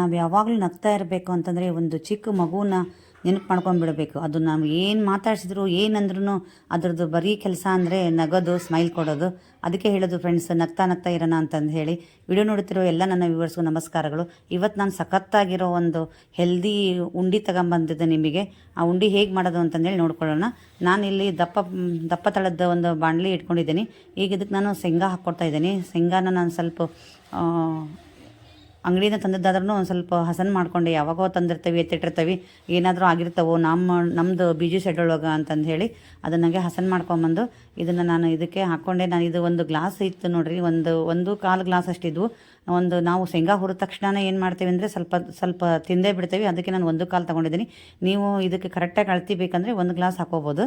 ನಾವು ಯಾವಾಗಲೂ ನಗ್ತಾ ಇರಬೇಕು ಅಂತಂದರೆ ಒಂದು ಚಿಕ್ಕ ಮಗುನ ನೆನಪು ಮಾಡ್ಕೊಂಡ್ಬಿಡಬೇಕು ಅದು ನಾವು ಏನು ಮಾತಾಡ್ಸಿದ್ರು ಏನಂದ್ರೂ ಅದ್ರದ್ದು ಬರೀ ಕೆಲಸ ಅಂದರೆ ನಗೋದು ಸ್ಮೈಲ್ ಕೊಡೋದು. ಅದಕ್ಕೆ ಹೇಳೋದು ಫ್ರೆಂಡ್ಸ್ ನಗ್ತಾ ನಗ್ತಾ ಇರೋಣ ಅಂತಂದು ಹೇಳಿ ವಿಡಿಯೋ ನೋಡುತ್ತಿರೋ ಎಲ್ಲ ನನ್ನ ವ್ಯೂವರ್ಸ್ಗೂ ನಮಸ್ಕಾರಗಳು. ಇವತ್ತು ನಾನು ಸಖತ್ತಾಗಿರೋ ಒಂದು ಹೆಲ್ದಿ ಉಂಡಿ ತಗೊಂಬಂದಿದ್ದೆ ನಿಮಗೆ. ಆ ಉಂಡಿ ಹೇಗೆ ಮಾಡೋದು ಅಂತಂದೇಳಿ ನೋಡ್ಕೊಳ್ಳೋಣ. ಇಲ್ಲಿ ದಪ್ಪ ದಪ್ಪ ತಳದ ಒಂದು ಬಾಣಲಿ ಇಟ್ಕೊಂಡಿದ್ದೀನಿ. ಈಗ ಇದಕ್ಕೆ ನಾನು ಶೇಂಗಾ ಹಾಕ್ಕೊಡ್ತಾ ಇದ್ದೀನಿ. ಶೇಂಗಾನ ನಾನು ಸ್ವಲ್ಪ ಅಂಗಡಿಯಿಂದ ತಂದದ್ದಾದ್ರೂ ಒಂದು ಸ್ವಲ್ಪ ಹಸನ್ ಮಾಡ್ಕೊಂಡು. ಯಾವಾಗೋ ತಂದಿರ್ತೀವಿ, ಎತ್ತಿಟ್ಟಿರ್ತೀವಿ. ಏನಾದರೂ ಆಗಿರ್ತವೋ ನಮ್ಮ ನಮ್ಮದು ಬೀಜು ಒಳಗೆ ಅಂತಂದು ಹೇಳಿ ಅದನ್ನಾಗೆ ಹಸನ್ ಮಾಡ್ಕೊಂಬಂದು ಇದನ್ನು ನಾನು ಇದಕ್ಕೆ ಹಾಕ್ಕೊಂಡೆ ನಾನು ಇದು ಒಂದು ಗ್ಲಾಸ್ ಇತ್ತು ನೋಡ್ರಿ, ಒಂದು ಒಂದು ಕಾಲು ಗ್ಲಾಸ್ ಅಷ್ಟಿದ್ವು. ಒಂದು ನಾವು ಶೇಂಗಾ ಹುರಿದ ತಕ್ಷಣ ಏನು ಮಾಡ್ತೀವಿ ಅಂದರೆ ಸ್ವಲ್ಪ ಸ್ವಲ್ಪ ತಿಂದೇ ಬಿಡ್ತೀವಿ. ಅದಕ್ಕೆ ನಾನು ಒಂದು ಕಾಲು ತೊಗೊಂಡಿದ್ದೀನಿ. ನೀವು ಇದಕ್ಕೆ ಕರೆಕ್ಟಾಗಿ ಅಳ್ತಿ ಬೇಕಂದರೆ ಒಂದು ಗ್ಲಾಸ್ ಹಾಕೋಬೋದು.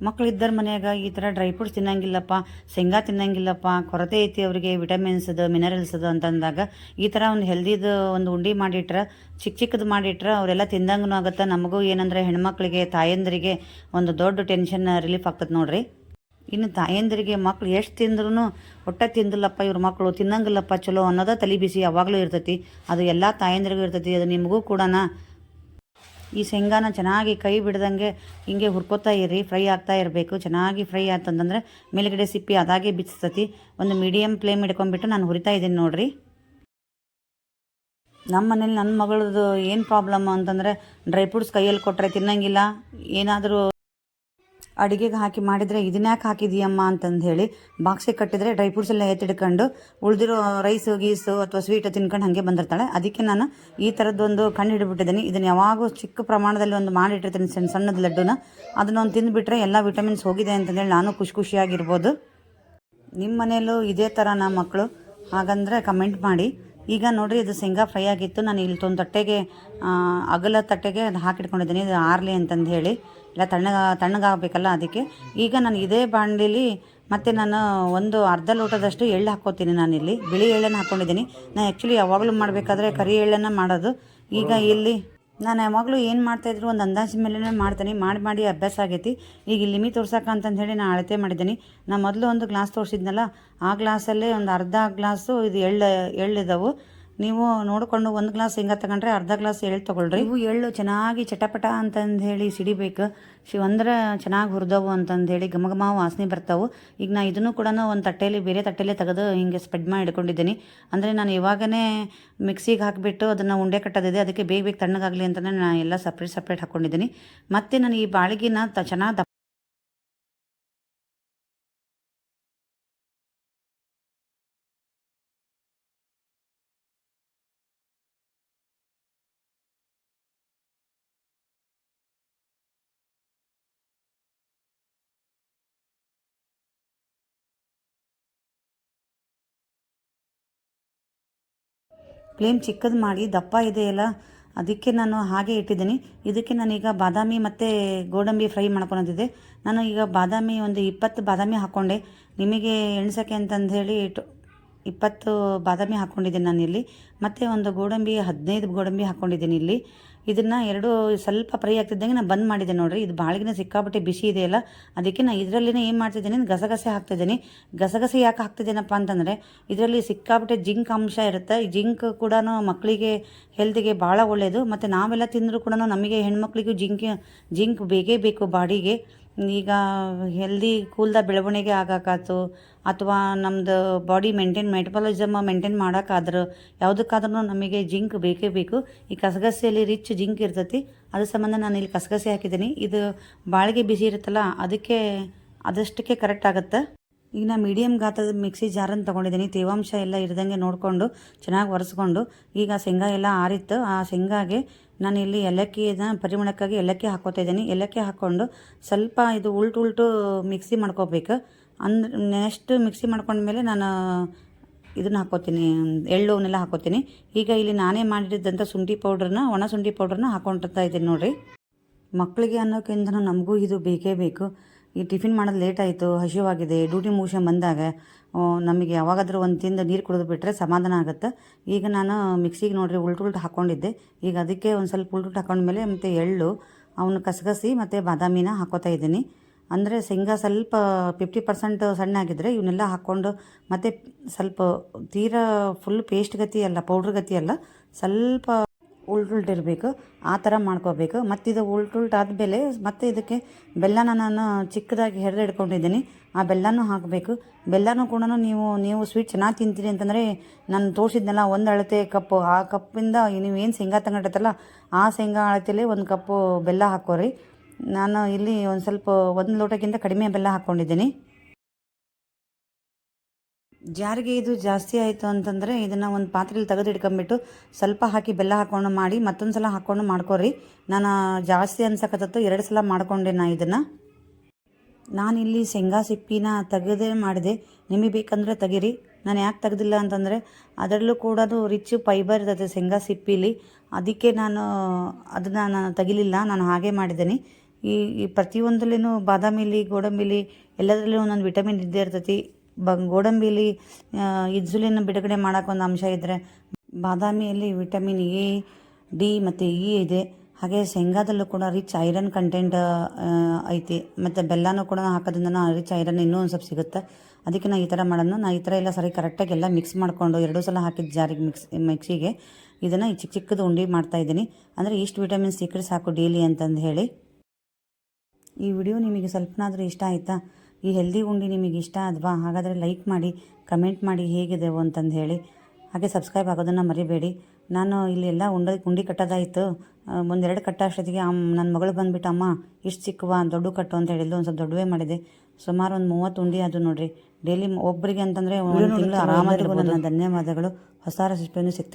ಮಕ್ಳು ಮನೆಯಾಗ ಈ ಥರ ಡ್ರೈ ಫ್ರೂಟ್ಸ್ ತಿನ್ನಂಗಿಲ್ಲಪ್ಪ, ಶೇಂಗಾ ತಿನ್ನಂಗಿಲ್ಲಪ್ಪ, ಕೊರತೆ ಐತಿ ಅವರಿಗೆ, ವಿಟಮಿನ್ಸ್ ಅದು ಮಿನರಲ್ಸ್ ಅದು ಅಂತಂದಾಗ ಈ ಥರ ಒಂದು ಹೆಲ್ದಿದು ಒಂದು ಉಂಡಿ ಮಾಡಿಟ್ರೆ ಚಿಕ್ಕ ಚಿಕ್ಕದು ಮಾಡಿಟ್ರೆ ಅವರೆಲ್ಲ ತಿಂದಂಗೂ ಆಗುತ್ತೆ. ನಮಗೂ ಏನಂದರೆ ಹೆಣ್ಮಕ್ಳಿಗೆ, ತಾಯಂದರಿಗೆ ಒಂದು ದೊಡ್ಡ ಟೆನ್ಷನ್ ರಿಲೀಫ್ ಆಗ್ತದೆ ನೋಡ್ರಿ. ಇನ್ನು ತಾಯಂದಿರಿಗೆ ಮಕ್ಳು ಎಷ್ಟು ತಿಂದ್ರೂ ಹೊಟ್ಟೆ ತಿಂದಿಲ್ಲಪ್ಪ ಇವ್ರ ಮಕ್ಕಳು ತಿನ್ನಂಗಿಲ್ಲಪ್ಪ ಚಲೋ ಅನ್ನೋದ ತಲೆ ಬಿಸಿ ಯಾವಾಗಲೂ ಇರ್ತೈತಿ. ಅದು ಎಲ್ಲ ತಾಯಂದಿರಿಗೂ ಇರ್ತೈತಿ, ಅದು ನಿಮಗೂ ಕೂಡ ಈ ಶೇಂಗಾನ ಚೆನ್ನಾಗಿ ಕೈ ಬಿಡ್ದಂಗೆ ಹಿಂಗೆ ಹುರ್ಕೋತಾ ಇರಿ ಫ್ರೈ ಆಗ್ತಾ ಇರಬೇಕು. ಚೆನ್ನಾಗಿ ಫ್ರೈ ಆಯ್ತಂತಂದರೆ ಮೇಲುಗಡೆ ಸಿಪ್ಪಿ ಅದಾಗೆ ಬಿಚ್ಚಿಸ್ತತಿ. ಒಂದು ಮೀಡಿಯಮ್ ಫ್ಲೇಮ್ ಹಿಡ್ಕೊಂಡ್ಬಿಟ್ಟು ನಾನು ಹುರಿತಾ ಇದ್ದೀನಿ ನೋಡಿರಿ. ನಮ್ಮ ಮನೇಲಿ ನನ್ನ ಮಗಳದು ಏನು ಪ್ರಾಬ್ಲಮ್ ಅಂತಂದರೆ ಡ್ರೈ ಫ್ರೂಟ್ಸ್ ಕೈಯಲ್ಲಿ ಕೊಟ್ಟರೆ ತಿನ್ನಂಗಿಲ್ಲ. ಏನಾದರೂ ಅಡುಗೆಗೆ ಹಾಕಿ ಮಾಡಿದರೆ ಇದನ್ಯಾಕೆ ಹಾಕಿದೀಯಮ್ಮ ಅಂತಂದು ಹೇಳಿ ಬಾಕ್ಸಿಗೆ ಕಟ್ಟಿದರೆ ಡ್ರೈ ಫ್ರೂಟ್ಸ್ ಎಲ್ಲ ಎತ್ತಿಡ್ಕೊಂಡು ಉಳಿದಿರೋ ರೈಸು, ಗೀಸು ಅಥವಾ ಸ್ವೀಟ್ ತಿನ್ಕೊಂಡು ಹಾಗೆ ಬಂದಿರ್ತಾಳೆ. ಅದಕ್ಕೆ ನಾನು ಈ ಥರದ್ದೊಂದು ಕಣ್ಣು ಹಿಡಿಬಿಟ್ಟಿದ್ದೀನಿ ಇದನ್ನು ಯಾವಾಗೂ ಚಿಕ್ಕ ಪ್ರಮಾಣದಲ್ಲಿ ಒಂದು ಮಾಡಿಟ್ಟಿರ್ತೀನಿ ಸಣ್ಣ ಸಣ್ಣದ ಲಡ್ಡುನ. ಅದನ್ನೊಂದು ತಿಂದುಬಿಟ್ರೆ ಎಲ್ಲ ವಿಟಮಿನ್ಸ್ ಹೋಗಿದೆ ಅಂತಂದೇಳಿ ನಾನು ಖುಷಿ ಖುಷಿಯಾಗಿರ್ಬೋದು. ನಿಮ್ಮ ಮನೆಯಲ್ಲೂ ಇದೇ ಥರನ ಮಕ್ಕಳು ಹಾಗಂದರೆ ಕಮೆಂಟ್ ಮಾಡಿ. ಈಗ ನೋಡಿರಿ, ಇದು ಶೇಂಗಾ ಫ್ರೈ ಆಗಿತ್ತು. ನಾನು ಇಲ್ಲಿ ತೊಂದು ತಟ್ಟೆಗೆ ಅಗಲ ತಟ್ಟೆಗೆ ಅದು ಹಾಕಿಟ್ಕೊಂಡಿದ್ದೀನಿ. ಇದು ಆರ್ಲಿ ಅಂತಂದು ಹೇಳಿ. ಇಲ್ಲ, ತಣ್ಣಗ, ತಣ್ಣಗಾಗಬೇಕಲ್ಲ ಅದಕ್ಕೆ. ಈಗ ನಾನು ಇದೇ ಬಾಣಲಿಲಿ ಮತ್ತು ನಾನು ಒಂದು ಅರ್ಧ ಲೋಟದಷ್ಟು ಎಳ್ಳು ಹಾಕ್ಕೋತೀನಿ ನಾನಿಲ್ಲಿ. ಬಿಳಿ ಎಳ್ಳನ್ನು ಹಾಕ್ಕೊಂಡಿದ್ದೀನಿ ನಾನು ಆ್ಯಕ್ಚುಲಿ ಯಾವಾಗಲೂ ಮಾಡಬೇಕಾದ್ರೆ ಕರಿ ಎಳ್ಳನ್ನು ಮಾಡೋದು. ಈಗ ಇಲ್ಲಿ ನಾನು ಯಾವಾಗಲೂ ಏನು ಮಾಡ್ತಾಯಿದ್ರು ಒಂದು ಅಂದಾಜು ಮೇಲೆ ಮಾಡ್ತೀನಿ. ಮಾಡಿ ಮಾಡಿ ಅಭ್ಯಾಸ ಆಗೈತಿ. ಈಗ ಲಿಮಿ ತೋರ್ಸೋಕೆ ಅಂತಂದು ಹೇಳಿ ನಾನು ಅಳತೆ ಮಾಡಿದ್ದೀನಿ. ನಾನು ಮೊದಲು ಒಂದು ಗ್ಲಾಸ್ ತೋರಿಸಿದ್ನಲ್ಲ, ಆ ಗ್ಲಾಸಲ್ಲೇ ಒಂದು ಅರ್ಧ ಗ್ಲಾಸು ಇದು ಎಳ್ಳು, ಎಳ್ಳಿದಾವು. ನೀವು ನೋಡಿಕೊಂಡು ಒಂದು ಗ್ಲಾಸ್ ಹಿಂಗ ತಗೊಂಡ್ರೆ ಅರ್ಧ ಗ್ಲಾಸ್ ಎಳ್ಳು ತೊಗೊಳ್ರಿ. ಇವು ಎಳ್ಳು ಚೆನ್ನಾಗಿ ಚಟಪಟ ಅಂತಂದು ಹೇಳಿ ಸಿಡಿಬೇಕು ಶಿ ಅಂದ್ರೆ ಚೆನ್ನಾಗಿ ಹುರಿದವು ಅಂತಂದು ಹೇಳಿ ಘಮ ಘಮ ವಾಸನೆ ಬರ್ತಾವೆ. ಈಗ ನಾ ಇದನ್ನು ಕೂಡ ಒಂದು ತಟ್ಟೆಯಲ್ಲಿ ಬೇರೆ ತಟ್ಟೆಯಲ್ಲಿ ತೆಗೆದು ಹಿಂಗೆ ಸ್ಪ್ರೆಡ್ ಮಾಡಿ ಇಟ್ಕೊಂಡಿದ್ದೀನಿ. ಅಂದರೆ ನಾನು ಇವಾಗನೇ ಮಿಕ್ಸಿಗೆ ಹಾಕಿಬಿಟ್ಟು ಅದನ್ನು ಉಂಡೆ ಕಟ್ಟೋದಿದೆ, ಅದಕ್ಕೆ ಬೇಗ ಬೇಗ ತಣ್ಣಗಾಗಲಿ ಅಂತಲೇ ನಾನು ಎಲ್ಲ ಸಪ್ರೇಟ್ ಸಪ್ರೇಟ್ ಹಾಕ್ಕೊಂಡಿದ್ದೀನಿ ಮತ್ತು ನಾನು ಈ ಬಾಳಿಗೆನ ತ ಚೆನ್ನಾಗಿ ಫ್ಲೇಮ್ ಚಿಕ್ಕದು ಮಾಡಿ ದಪ್ಪ ಇದೆಯಲ್ಲ ಅದಕ್ಕೆ ನಾನು ಹಾಗೆ ಇಟ್ಟಿದ್ದೀನಿ. ಇದಕ್ಕೆ ನಾನೀಗ ಬಾದಾಮಿ ಮತ್ತು ಗೋಡಂಬಿ ಫ್ರೈ ಮಾಡ್ಕೊಳೋದಿದೆ. ನಾನು ಈಗ ಬಾದಾಮಿ ಒಂದು ಇಪ್ಪತ್ತು ಬಾದಾಮಿ ಹಾಕ್ಕೊಂಡೆ ನಿಮಗೆ ಎಣ್ಸೋಕೆ ಅಂತಂದು ಹೇಳಿ ಇಟ್ಟು ಇಪ್ಪತ್ತು ಬಾದಾಮಿ ಹಾಕ್ಕೊಂಡಿದ್ದೀನಿ ನಾನು ಇಲ್ಲಿ ಮತ್ತು ಒಂದು ಗೋಡಂಬಿ ಹದಿನೈದು ಗೋಡಂಬಿ ಹಾಕ್ಕೊಂಡಿದ್ದೀನಿ ಇಲ್ಲಿ. ಇದನ್ನು ಎರಡು ಸ್ವಲ್ಪ ಫ್ರೈ ಆಗ್ತಿದ್ದಂಗೆ ನಾನು ಬಂದ್ ಮಾಡಿದೆ ನೋಡಿರಿ. ಇದು ಬಾಳಿಗೆ ಸಿಕ್ಕಾಪಟ್ಟೆ ಬಿಸಿ ಇದೆಯಲ್ಲ ಅದಕ್ಕೆ ನಾನು ಇದರಲ್ಲಿನೇ ಏನು ಮಾಡ್ತಿದ್ದೀನಿ, ಗಸಗಸೆ ಹಾಕ್ತಿದ್ದೀನಿ. ಗಸಗಸೆ ಯಾಕೆ ಹಾಕ್ತಿದ್ದೀನಪ್ಪ ಅಂತಂದರೆ, ಇದರಲ್ಲಿ ಸಿಕ್ಕಾಪಟ್ಟೆ ಜಿಂಕ್ ಅಂಶ ಇರುತ್ತೆ. ಈ ಜಿಂಕ್ ಕೂಡ ಮಕ್ಕಳಿಗೆ ಹೆಲ್ತಿಗೆ ಭಾಳ ಒಳ್ಳೆಯದು ಮತ್ತು ನಾವೆಲ್ಲ ತಿಂದರೂ ಕೂಡ ನಮಗೆ ಹೆಣ್ಮಕ್ಳಿಗೂ ಜಿಂಕ್ ಜಿಂಕ್ ಬೇಕೇ ಬೇಕು ಬಾಡಿಗೆ. ಈಗ ಹೆಲ್ದಿ ಕೂಲ್ದ ಬೆಳವಣಿಗೆ ಆಗಾಕಾತು ಅಥವಾ ನಮ್ಮದು ಬಾಡಿ ಮೇಂಟೈನ್ ಮೆಟಬಾಲಿಸಮ್ ಮೇಂಟೈನ್ ಮಾಡೋಕ್ಕಾದ್ರೆ ಯಾವುದಕ್ಕಾದ್ರೂ ನಮಗೆ ಜಿಂಕ್ ಬೇಕೇ ಬೇಕು. ಈ ಕಸಗಸೆಯಲ್ಲಿ ರಿಚ್ ಜಿಂಕ್ ಇರ್ತೈತಿ, ಅದ್ರ ಸಂಬಂಧ ನಾನು ಇಲ್ಲಿ ಕಸಗಸೆ ಹಾಕಿದ್ದೀನಿ. ಇದು ಬಾಳಿಗೆ ಬಿಸಿ ಇರುತ್ತಲ್ಲ, ಅದಕ್ಕೆ, ಅದಷ್ಟಕ್ಕೆ ಕರೆಕ್ಟ್ ಆಗುತ್ತೆ. ಈಗ ನಾ ಮೀಡಿಯಮ್ ಗಾತ್ರದ ಮಿಕ್ಸಿ ಜಾರನ್ನು ತೊಗೊಂಡಿದ್ದೀನಿ ತೇವಾಂಶ ಎಲ್ಲ ಇರದಂಗೆ ನೋಡಿಕೊಂಡು ಚೆನ್ನಾಗಿ ಒರೆಸ್ಕೊಂಡು ಈಗ ಶೇಂಗಾ ಎಲ್ಲ ಆರಿತ್ತು. ಆ ಶೇಂಗಾಗೆ ನಾನು ಇಲ್ಲಿ ಏಲಕ್ಕಿನ ಪರಿಮಳಕ್ಕಾಗಿ ಏಲಕ್ಕಿ ಹಾಕೋತಾ ಇದ್ದೀನಿ. ಏಲಕ್ಕಿ ಹಾಕ್ಕೊಂಡು ಸ್ವಲ್ಪ ಇದು ಉಲ್ಟು ಉಲ್ಟು ಮಿಕ್ಸಿ ಮಾಡ್ಕೋಬೇಕು. ಅಂದ್ರೆ ನೆಕ್ಸ್ಟ್ ಮಿಕ್ಸಿ ಮಾಡ್ಕೊಂಡ್ಮೇಲೆ ನಾನು ಇದನ್ನ ಹಾಕೋತೀನಿ. ಎಳ್ಳು ಅವನ್ನೆಲ್ಲ ಹಾಕೋತೀನಿ. ಈಗ ಇಲ್ಲಿ ನಾನೇ ಮಾಡಿದಂಥ ಶುಂಠಿ ಪೌಡ್ರನ್ನ, ಒಣ ಶುಂಠಿ ಪೌಡ್ರನ್ನ ಹಾಕೊಂಡಿರ್ತಾ ಇದ್ದೀನಿ ನೋಡಿರಿ. ಮಕ್ಕಳಿಗೆ ಅನ್ನೋಕ್ಕಿಂತ ನಮಗೂ ಇದು ಬೇಕೇ ಬೇಕು. ಈ ಟಿಫಿನ್ ಮಾಡೋದು ಲೇಟ್ ಆಯಿತು, ಹಸಿವಾಗಿದೆ ಡ್ಯೂಟಿ ಮುಗಿಸ್ಕೊಂಡ್ ಬಂದಾಗ ನಮಗೆ ಯಾವಾಗಾದರೂ ಒಂದು ತಿಂದು ನೀರು ಕುಡಿದು ಬಿಟ್ಟರೆ ಸಮಾಧಾನ ಆಗುತ್ತೆ. ಈಗ ನಾನು ಮಿಕ್ಸಿಗೆ ನೋಡಿರಿ ಉಲ್ಟು ಉಲ್ಟು ಹಾಕ್ಕೊಂಡಿದ್ದೆ ಈಗ ಅದಕ್ಕೆ ಒಂದು ಸ್ವಲ್ಪ ಉಲ್ಟು ಹಾಕೊಂಡ್ಮೇಲೆ ಮತ್ತು ಎಳ್ಳು, ಅವನು ಕಸಗಸಿ ಮತ್ತು ಬಾದಾಮಿನ ಹಾಕೋತಾ ಇದ್ದೀನಿ. ಅಂದರೆ ಶೇಂಗಾ ಸ್ವಲ್ಪ ಫಿಫ್ಟಿ ಪರ್ಸೆಂಟ್ ಸಣ್ಣ ಆಗಿದ್ದರೆ ಇವನ್ನೆಲ್ಲ ಹಾಕ್ಕೊಂಡು ಮತ್ತು ಸ್ವಲ್ಪ ತೀರಾ ಫುಲ್ ಪೇಸ್ಟ್ ಗತಿ ಅಲ್ಲ ಪೌಡ್ರ್ ಗತಿ ಅಲ್ಲ, ಸ್ವಲ್ಪ ಉಲ್ಟುಲ್ಟಿರಬೇಕು ಆ ಥರ ಮಾಡ್ಕೋಬೇಕು. ಮತ್ತು ಇದು ಉಲ್ಟುಲ್ಟಾದ್ಮೇಲೆ ಮತ್ತೆ ಇದಕ್ಕೆ ಬೆಲ್ಲನ ನಾನು ಚಿಕ್ಕದಾಗಿ ಹೆರೆದು ಇಟ್ಕೊಂಡಿದ್ದೀನಿ ಆ ಬೆಲ್ಲನೂ ಹಾಕಬೇಕು. ಬೆಲ್ಲನೂ ಕೂಡ ನೀವು ನೀವು ಸ್ವೀಟ್ ಚೆನ್ನಾಗಿ ತಿಂತೀರಿ ಅಂತಂದರೆ ನಾನು ತೋರಿಸಿದ್ನಲ್ಲ, ಒಂದು ಅಳತೆ ಕಪ್ಪು. ಆ ಕಪ್ಪಿಂದ ನೀವು ಏನು ಶೇಂಗಾ ತಗೊಂಡಿರ್ತಲ್ಲ ಆ ಶೇಂಗಾ ಅಳತೆಯಲ್ಲಿ ಒಂದು ಕಪ್ಪು ಬೆಲ್ಲ ಹಾಕೋರಿ. ನಾನು ಇಲ್ಲಿ ಒಂದು ಸ್ವಲ್ಪ, ಒಂದು ಲೋಟಕ್ಕಿಂತ ಕಡಿಮೆ ಬೆಲ್ಲ ಹಾಕ್ಕೊಂಡಿದ್ದೀನಿ ಜಾರಿಗೆ ಇದು ಜಾಸ್ತಿ ಆಯಿತು ಅಂತಂದರೆ ಇದನ್ನು ಒಂದು ಪಾತ್ರೆಯಲ್ಲಿ ತೆಗೆದು ಇಟ್ಕೊಂಬಿಟ್ಟು ಸ್ವಲ್ಪ ಹಾಕಿ ಬೆಲ್ಲ ಹಾಕ್ಕೊಂಡು ಮಾಡಿ ಮತ್ತೊಂದು ಸಲ ಹಾಕ್ಕೊಂಡು ಮಾಡ್ಕೊರಿ. ನಾನು ಜಾಸ್ತಿ ಅನ್ಸಕತ್ತತ್ತು ಎರಡು ಸಲ ಮಾಡ್ಕೊಂಡೆ ನಾ ಇದನ್ನು. ನಾನಿಲ್ಲಿ ಶೇಂಗಾ ಸಿಪ್ಪಿನ ತೆಗೆದೇ ಮಾಡಿದೆ. ನಿಮಗೆ ಬೇಕಂದರೆ ತೆಗೀರಿ. ನಾನು ಯಾಕೆ ತೆಗೆದಿಲ್ಲ ಅಂತಂದರೆ ಅದರಲ್ಲೂ ಕೂಡ ಅದು ರಿಚ್ ಫೈಬರ್ ಇರುತ್ತೆ ಶೇಂಗಾ ಸಿಪ್ಪಿಲಿ. ಅದಕ್ಕೆ ನಾನು ಅದನ್ನು ನಾನು ತೆಗಿಲಿಲ್ಲ. ನಾನು ಹಾಗೆ ಮಾಡಿದ್ದೀನಿ. ಈ ಪ್ರತಿಯೊಂದರಲ್ಲಿನೂ ಬಾದಾಮಿಲಿ, ಗೋಡಂಬಿಲಿ ಎಲ್ಲದರಲ್ಲೂ ಒಂದೊಂದು ವಿಟಮಿನ್ ಇದ್ದೇ ಇರ್ತೈತಿ. ಬ ಗೋಡಂಬಿಲಿ ಇನ್ಸುಲಿನ್ ಬಿಡುಗಡೆ ಮಾಡೋಕೆ ಒಂದು ಅಂಶ ಇದ್ದರೆ ಬಾದಾಮಿಯಲ್ಲಿ ವಿಟಮಿನ್ ಎ, ಡಿ ಮತ್ತು ಇ ಇದೆ. ಹಾಗೆ ಶೇಂಗಾದಲ್ಲೂ ಕೂಡ ರಿಚ್ ಐರನ್ ಕಂಟೆಂಟ್ ಐತಿ. ಮತ್ತು ಬೆಲ್ಲನೂ ಕೂಡ ಹಾಕೋದ್ರಿಂದ ರಿಚ್ ಐರನ್ ಇನ್ನೂ ಒಂದು ಸ್ವಲ್ಪ ಸಿಗುತ್ತೆ. ಅದಕ್ಕೆ ನಾನು ಈ ಥರ ಮಾಡೋದು ನಾನು ಈ ಥರ ಎಲ್ಲ ಸರಿ ಕರೆಕ್ಟಾಗಿ ಎಲ್ಲ ಮಿಕ್ಸ್ ಮಾಡಿಕೊಂಡು ಎರಡೂ ಸಲ ಹಾಕಿದ ಜಾರಿಗೆ ಮಿಕ್ಸ್ ಮಿಕ್ಸಿಗೆ ಇದನ್ನು ಚಿಕ್ಕ ಚಿಕ್ಕದು ಉಂಡೆ ಮಾಡ್ತಾಯಿದ್ದೀನಿ ಅಂದರೆ ಇಷ್ಟು ವಿಟಮಿನ್ ಸಿಕ್ಕರೆ ಸಾಕು ಡೈಲಿ ಅಂತಂದು ಹೇಳಿ. ಈ ವಿಡಿಯೋ ನಿಮಗೆ ಸ್ವಲ್ಪನಾದರೂ ಇಷ್ಟ ಆಯಿತಾ? ಈ ಹೆಲ್ದಿ ಉಂಡಿ ನಿಮಗೆ ಇಷ್ಟ ಆದ್ವಾ? ಹಾಗಾದರೆ ಲೈಕ್ ಮಾಡಿ ಕಮೆಂಟ್ ಮಾಡಿ ಹೇಗಿದೆವು ಅಂತಂದು ಹೇಳಿ. ಹಾಗೆ ಸಬ್ಸ್ಕ್ರೈಬ್ ಆಗೋದನ್ನು ಮರಿಬೇಡಿ. ನಾನು ಇಲ್ಲಿ ಎಲ್ಲ ಉಂಡಿ ಕಟ್ಟೋದಾಯಿತು. ಒಂದೆರಡು ಕಟ್ಟ ಅಷ್ಟೊತ್ತಿಗೆ ಅಮ್ಮ ನನ್ನ ಮಗಳು ಬಂದುಬಿಟ್ಟು ಅಮ್ಮ ಇಷ್ಟು ಚಿಕ್ಕವ ದೊಡ್ಡ ಕಟ್ಟು ಅಂತ ಹೇಳಿದ್ದು ಒಂದು ಸ್ವಲ್ಪ ದೊಡ್ಡವೇ ಮಾಡಿದೆ. ಸುಮಾರು ಒಂದು ಮೂವತ್ತು ಉಂಡಿ ಅದು ನೋಡಿರಿ. ಡೈಲಿ ಒಬ್ಬರಿಗೆ ಅಂತಂದರೆ ಒಂದು ತಿಂಗಳು ಆರಾಮಾಗಿ ನನ್ನ ಧನ್ಯವಾದಗಳು. ಹೊಸ ರೆಸಿಪಿಯನ್ನು ಸಿಗ್ತೀನಿ.